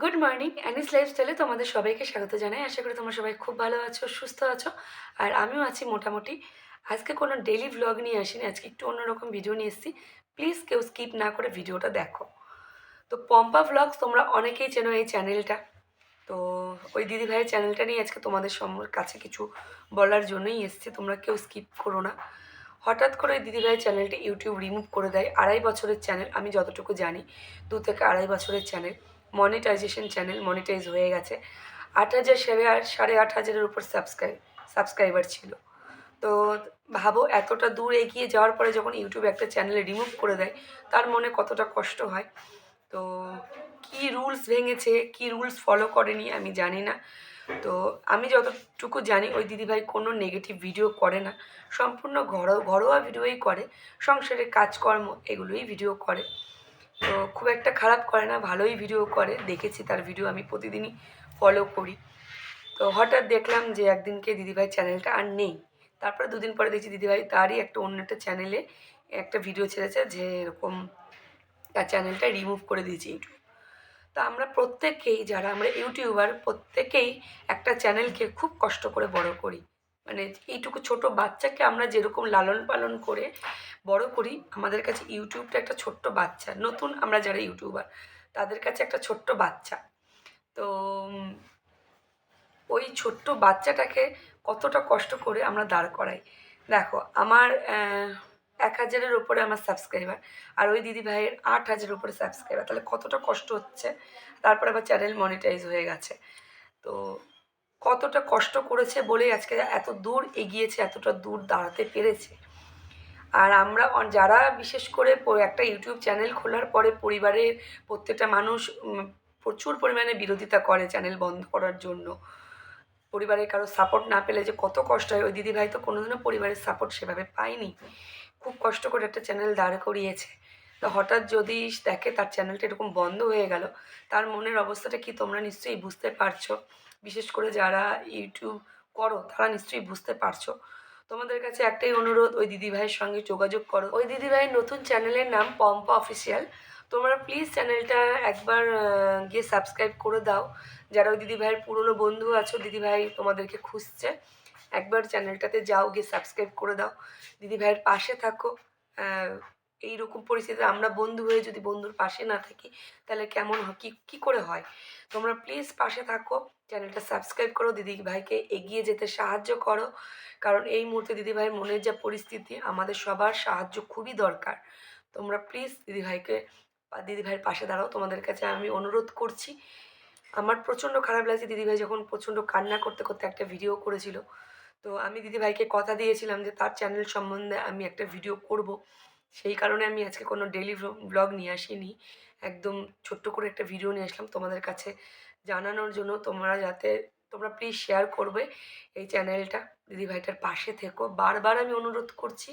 Good morning anise লাইফস্টাইলে তোমাদের সবাইকে স্বাগত জানাই। আশা করি তোমরা সবাই খুব ভালো আছো, সুস্থ আছো। আর আমিও আছি মোটামুটি। আজকে কোনো ডেলি ভ্লগ নিয়ে আসিনি, আজকে একটু অন্যরকম ভিডিও নিয়ে এসেছি। প্লিজ কেউ স্কিপ না করে ভিডিওটা দেখো। তো পম্পা ভ্লগস তোমরা অনেকেই চেনো এই চ্যানেলটা তো ওই দিদি ভাইয়ের চ্যানেলটা নিয়ে আজকে তোমাদের কাছে কিছু বলার জন্যই এসেছি, তোমরা কেউ স্কিপ করো না। হঠাৎ করে ওই দিদি ভাইয়ের চ্যানেলটি ইউটিউব রিমুভ করে দেয়, আড়াই বছরের চ্যানেল আমি যতটুকু জানি, দু থেকে আড়াই বছরের চ্যানেল মনিটাইজেশন চ্যানেল মনিটাইজ হয়ে গেছে। আট হাজার সাড়ে আট সাড়ে আট হাজারের উপর সাবস্ক্রাইব সাবস্ক্রাইবার ছিল। তো ভাবো এতটা দূর এগিয়ে যাওয়ার পরে যখন ইউটিউব একটা চ্যানেলে রিমুভ করে দেয়, তার মনে কতটা কষ্ট হয়? তো কি রুলস ভেঙেছে, কি রুলস ফলো করেনি আমি জানি না। তো আমি যতটুকু জানি ওই দিদিভাই কোনো নেগেটিভ ভিডিও করে না। সম্পূর্ণ ঘরো, ঘরোয়া ভিডিওই করে। সংসারের কাজকর্ম এগুলোই ভিডিও করে। তো খুব একটা খারাপ করে না, ভালোই ভিডিও করে। দেখেছি তার ভিডিও আমি প্রতিদিনই ফলো করি। তো হঠাৎ দেখলাম যে একদিনকে দিদিভাই চ্যানেলটা আর নেই। তারপরে দুদিন পরে দেখছি দিদিভাই তারই একটা অন্য একটা চ্যানেলে একটা ভিডিও ছেড়েছে যে এরকম তার চ্যানেলটা রিমুভ করে দিয়েছে ইউটিউব তো আমরা প্রত্যেকেই, যারা আমরা ইউটিউবার প্রত্যেকেই একটা চ্যানেলকে খুব কষ্ট করে বড় করি। মানে এইটুকু ছোট বাচ্চাকে আমরা যেরকম লালন পালন করে বড় করি, আমাদের কাছে ইউটিউবটা একটা ছোট্ট বাচ্চা। নতুন আমরা যারা ইউটিউবার তাদের কাছে একটা ছোট্ট বাচ্চা। তো, ওই ছোট্ট বাচ্চাটাকে কতটা কষ্ট করে আমরা দাঁড় করাই। দেখো, আমার এক হাজারের ওপরে আমার সাবস্ক্রাইবার আর ওই দিদি ভাইয়ের আট হাজারের উপরে সাবস্ক্রাইবার তাহলে কতটা কষ্ট হচ্ছে? তারপরে আবার চ্যানেল মনিটাইজ হয়ে গেছে। তো কতটা কষ্ট করেছে বলেই আজকে এত দূর এগিয়েছে, এতটা দূর দাঁড়াতে পেরেছে। আর আমরা যারা বিশেষ করে একটা ইউটিউব চ্যানেল খোলার পরে পরিবারের প্রত্যেকটা মানুষ প্রচুর পরিমাণে বিরোধিতা করে চ্যানেল বন্ধ করার জন্য। পরিবারের কারও সাপোর্ট না পেলে যে কত কষ্ট হয়, ওই দিদিভাই তো কোনোদিনও পরিবারের সাপোর্ট সেভাবে পায়নি। খুব কষ্ট করে একটা চ্যানেল দাঁড় করিয়েছে। তো হঠাৎ যদি দেখে তার চ্যানেলটা এরকম বন্ধ হয়ে গেল, তার মনের অবস্থাটা কি তোমরা নিশ্চয়ই বুঝতে পারছ? বিশেষ করে যারা ইউটিউব করো, তারা নিশ্চয়ই বুঝতে পারছ। তোমাদের কাছে একটাই অনুরোধ, ওই দিদিভাইয়ের সঙ্গে যোগাযোগ করো। ওই দিদিভাইয়ের নতুন চ্যানেলের নাম পম্পা অফিসিয়াল। তোমরা প্লিজ চ্যানেলটা একবার গিয়ে সাবস্ক্রাইব করে দাও। যারা ওই দিদিভাইয়ের পুরনো বন্ধু আছো, দিদিভাই তোমাদেরকে খুঁজছে, একবার চ্যানেলটাতে যাও, গিয়ে সাবস্ক্রাইব করে দাও। দিদিভাইয়ের পাশে থাকো। এইরকম পরিস্থিতিতে আমরা বন্ধু হয়ে যদি বন্ধুর পাশে না থাকি, তাহলে কেমন হয় কী কী করে হয়? তোমরা প্লিজ পাশে থাকো। চ্যানেলটা সাবস্ক্রাইব করো দিদি ভাইকে এগিয়ে যেতে সাহায্য করো। কারণ এই মুহূর্তে দিদি দিদিভাইয়ের মনের যা পরিস্থিতি, আমাদের সবার সাহায্য খুবই দরকার। তোমরা প্লিজ দিদিভাইকে, বা দিদিভাইয়ের পাশে দাঁড়াও, তোমাদের কাছে আমি অনুরোধ করছি। আমার প্রচণ্ড খারাপ লাগছে, দিদিভাই যখন প্রচণ্ড কান্না করতে করতে একটা ভিডিও করেছিল। তো আমি দিদিভাইকে কথা দিয়েছিলাম যে, তার চ্যানেল সম্বন্ধে আমি একটা ভিডিও করব। সেই কারণে আমি আজকে কোনো ডেলি ব্লগ নিয়ে আসিনি। একদম ছোট্ট করে একটা ভিডিও নিয়ে আসলাম তোমাদের কাছে। জানানোর জন্য তোমরা যাতে, তোমরা প্লিজ শেয়ার করবে এই চ্যানেলটা। দিদিভাইটার পাশে থেকো। বারবার আমি অনুরোধ করছি,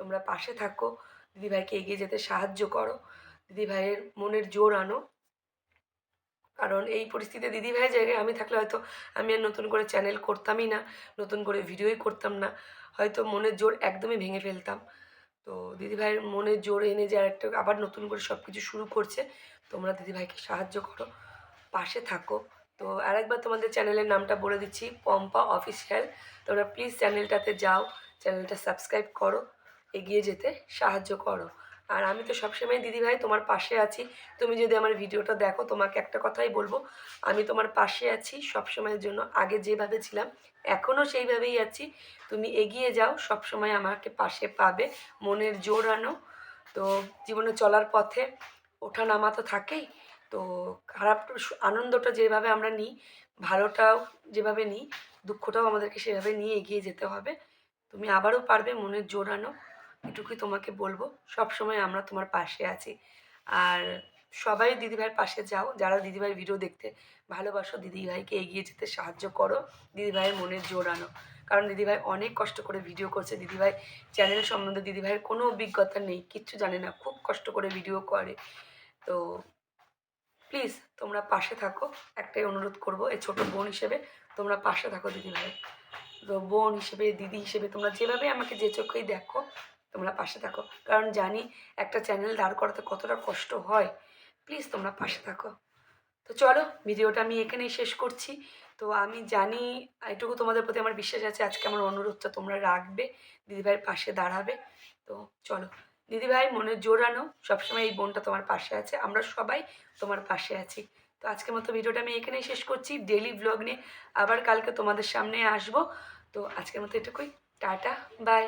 তোমরা পাশে থাকো। দিদিভাইকে এগিয়ে যেতে সাহায্য করো। দিদিভাইয়ের মনের জোর আনো। কারণ এই পরিস্থিতিতে দিদিভাইয়ের জায়গায় আমি থাকলে হয়তো আমি আর নতুন করে চ্যানেল করতামই না, নতুন করে ভিডিওই করতাম না। হয়তো মনের জোর একদমই ভেঙে ফেলতাম। তো দিদিভাইয়ের মনের জোর এনে যে আরেকটা আবার নতুন করে সব কিছু শুরু করছে, তোমরা দিদিভাইকে সাহায্য করো। পাশে থাকো। তো আরেকবার তোমাদের চ্যানেলের নামটা বলে দিচ্ছি, পম্পা অফিসিয়াল। তোমরা প্লিজ চ্যানেলটাতে যাও, চ্যানেলটা সাবস্ক্রাইব করো, এগিয়ে যেতে সাহায্য করো। আর আমি তো সবসময় দিদিভাই তোমার পাশে আছি। তুমি যদি আমার ভিডিওটা দেখো, তোমাকে একটা কথাই বলব, আমি তোমার পাশে আছি সবসময়ের জন্য। আগে যেভাবে ছিলাম এখনও সেইভাবেই আছি। তুমি এগিয়ে যাও, সবসময় আমাকে পাশে পাবে, মনের জোর আনো। তো জীবনে চলার পথে ওঠা নামা তো থাকেই। তো খারাপ আনন্দটা যেভাবে আমরা নিই, ভালোটাও যেভাবে নিই, দুঃখটাও আমাদেরকে সেভাবে নিয়ে এগিয়ে যেতে হবে। তুমি আবারও পারবে মনের জোর আনো এটুকুই তোমাকে বলব। সব সময় আমরা তোমার পাশে আছি। আর সবাই দিদিভাইয়ের পাশে যাও। যারা দিদিভাইয়ের ভিডিও দেখতে ভালোবাসো, দিদিভাইকে এগিয়ে যেতে সাহায্য করো। দিদিভাইয়ের মনের জোর আনো কারণ দিদিভাই অনেক কষ্ট করে ভিডিও করছে। দিদিভাই চ্যানেল সম্বন্ধে দিদিভাইয়ের কোনো অভিজ্ঞতা নেই। কিচ্ছু জানে না। খুব কষ্ট করে ভিডিও করে। তো প্লিজ তোমরা পাশে থাকো। একটাই অনুরোধ করব, এই ছোট বোন হিসেবে তোমরা পাশে থাকো দিদিভাই। তো বোন হিসেবে, দিদি হিসেবে তোমরা যেভাবে আমাকে যে চোখেই দেখো, তোমরা পাশে থাকো। কারণ জানি একটা চ্যানেল দাঁড় করাতে কতটা কষ্ট হয়। প্লিজ তোমরা পাশে থাকো। তো চলো, ভিডিওটা আমি এখানেই শেষ করছি। তো আমি জানি এটুকু তোমাদের প্রতি আমার বিশ্বাস আছে, আজকে আমার অনুরোধটা তোমরা রাখবে, দিদিভাইয়ের পাশে দাঁড়াবে। তো চলো দিদিভাই মনে জোরানো সবসময় এই বোনটা তোমার পাশে আছে। আমরা সবাই তোমার পাশে আছি। তো আজকের মতো ভিডিওটা আমি এখানেই শেষ করছি। ডেলি ব্লগ নিয়ে আবার কালকে তোমাদের সামনে আসব। তো আজকের মতো এটুকুই। Ta-ta, bye.